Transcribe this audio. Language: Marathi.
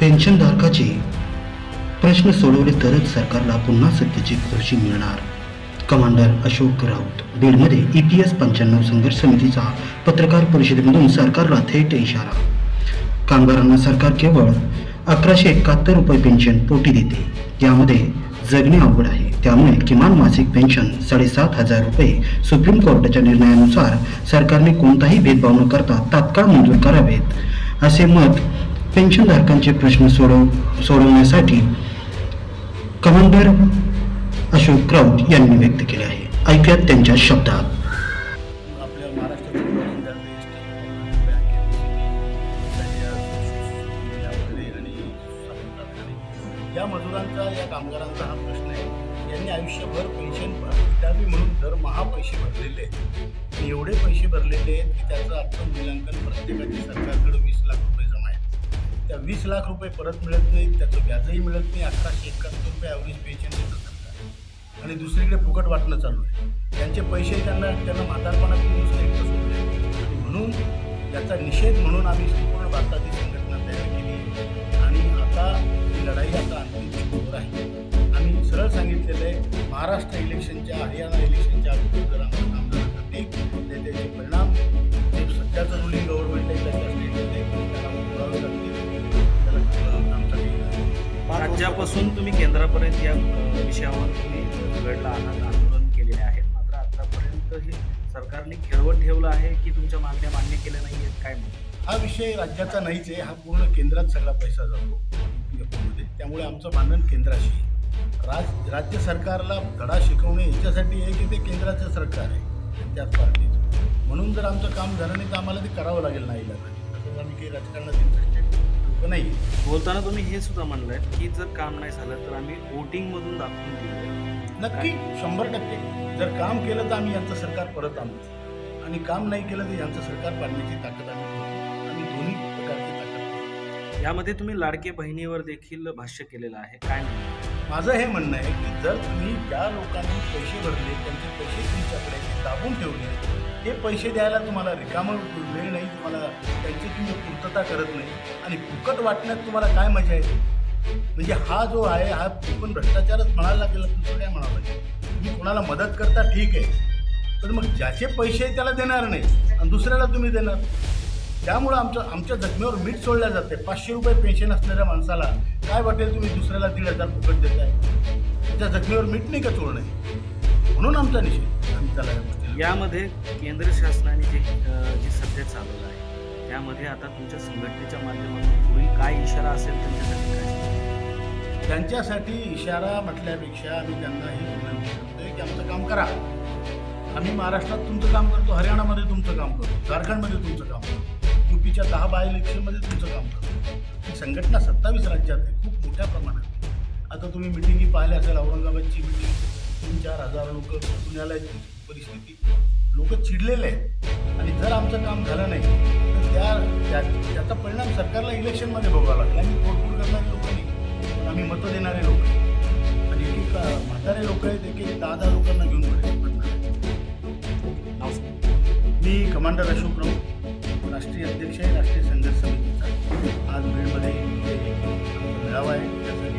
पेन्शनधारकाचे प्रश्न सोडवले तरच सरकारला पुन्हा सत्तेची खुर्ची मिळणार. कमांडर अशोक राऊत बीडमध्ये ई पी एस पंच्याण्णव संघर्ष समितीचा पत्रकार परिषदेमधून सरकारला थेट इशारा. कामगारांना सरकार केवळ अकराशे एकाहत्तर रुपये पेन्शन पोटी देते. यामध्ये जगणे अवघड आहे. त्यामुळे किमान मासिक पेन्शन साडेसात हजार रुपये सुप्रीम कोर्टाच्या निर्णयानुसार सरकारने कोणताही भेदभाव न करता तात्काळ मंजूर करावेत असे मत पेन्शनधारकांचे प्रश्न सोडव सोडवण्यासाठी कमांडर अशोक राऊत यांनी व्यक्त केले आहे. ऐकूयात त्यांच्या शब्दात. या मजुरांचा या कामगारांचा हा प्रश्न आहे. यांनी आयुष्यभर पेन्शन द्यावी म्हणून दरमहा पैसे भरलेले आहेत. आणि एवढे पैसे भरलेले आहेत की त्याचं अर्थ मूल्यांकन प्रत्येकाच्या सरकारकडे वीस लाख रुपये त्या वीस लाख रुपये परत मिळत नाहीत त्याचं व्याजही मिळत नाही. अकराशे एकाहत्तर रुपये ॲव्हरेज पेन्शन देतं सरकार आणि दुसरीकडे फुकट वाटणं चालू आहे. त्यांचे पैसे त्यांना त्यांना म्हातारपणात नुसतं एकटं आणि म्हणून त्याचा निषेध म्हणून आम्ही संपूर्ण भारताची संघटना तयार केली. आणि आता ही लढाई आता अंतिम आहे. आम्ही सरळ सांगितलेलं आहे महाराष्ट्र इलेक्शनच्या हरियाणा राज्यापासून तुम्ही केंद्रापर्यंत या विषयावर तुम्ही झगडला आहात आंदोलन केलेले आहेत मात्र आतापर्यंत हे सरकारने खेळवत ठेवलं आहे की तुमच्या मागण्या मान्य केल्या नाही आहेत काय म्हणून हा विषय राज्याचा नाहीच आहे हा पूर्ण केंद्रात सगळा पैसा जातो मध्ये त्यामुळे आमचं मानधन केंद्राशी आहे. राज राज्य सरकारला धडा शिकवणे याच्यासाठी आहे की ते केंद्राचं सरकार आहे त्याच पार्टीचं. म्हणून जर आमचं काम झालं नाही तर आम्हाला ते करावं लागेल नाही लागेल आम्ही काही राजकारणात नाही. बोलताना तुम्ही हे सुद्धा म्हणलाय की जर काम नाही झालं तर आम्ही वोटिंगमधून दाखवून देऊ नक्की शंभर टक्के. जर काम केलं तर आम्ही यांचं सरकार परत आणू. आणि काम नाही केलं तर यांचं सरकार पाडण्याची ताकद आम्ही. आम्ही दोन्ही प्रकारची ताकद. यामध्ये तुम्ही लाडके बहिणीवर देखील भाष्य केलेलं आहे. काय माझं हे म्हणणं आहे की जर तुम्ही ज्या लोकांनी पैसे भरले त्यांचे पैसे तुमच्याकडे दाबून ठेवले ते पैसे द्यायला तुम्हाला रिकामं वेळ नाही तुम्हाला त्यांची तुम्ही पूर्तता करत नाही. आणि फुकट वाटण्यात तुम्हाला काय मजा येते? म्हणजे हा जो आहे हा पण भ्रष्टाचारच म्हणायला लागेल तुमचं काय म्हणावं लागेल? तुम्ही कोणाला मदत करता ठीक आहे. पण मग ज्याचे पैसे आहे त्याला देणार नाही आणि दुसऱ्याला तुम्ही देणार. त्यामुळं आमचं आमच्या जखमेवर मीठ सोडल्या जाते. पाचशे रुपये पेन्शन असणाऱ्या माणसाला काय वाटेल तुम्ही दुसऱ्याला दीड हजार फुकट देताय? त्या जखमेवर मीठ नाही का चोळणं म्हणून आमचा निषेध. आम्ही त्याला यामध्ये केंद्र शासनाने जे जे सध्या चालवलं आहे त्यामध्ये आता तुमच्या संघटनेच्या माध्यमातून पुढील काय इशारा असेल त्यांच्यासाठी काय? त्यांच्यासाठी इशारा म्हटल्यापेक्षा आम्ही त्यांना ही विनंती करतोय की आमचं काम करा. आम्ही महाराष्ट्रात तुमचं काम करतो हरियाणामध्ये तुमचं काम करतो झारखंडमध्ये तुमचं काम करतो युपीच्या दहा बाय इलेक्शनमध्ये तुमचं काम करतो. ही संघटना सत्तावीस राज्यात आहे खूप मोठ्या प्रमाणात. आता तुम्ही मिटिंगी पाहिल्या असेल औरंगाबादची मिटिंग तीन चार हजार लोक पुण्याला येतील परिस्थिती. लोक चिडलेले आहेत. आणि जर आमचं काम झालं नाही तर त्या त्या- त्याचा परिणाम सरकारला इलेक्शनमध्ये बघावा लागला. आम्ही तोडफोड करणारे लोक नाही. पण आम्ही मतं देणारे लोक आणि एक एक म्हातारे लोक आहेत एक एक दहा दहा लोकांना घेऊन पडले मी कमांडर अशोक राऊत राष्ट्रीय अध्यक्ष आहे राष्ट्रीय संघर्ष समितीचा. आज बीडमध्ये मेळावा आहे त्यासाठी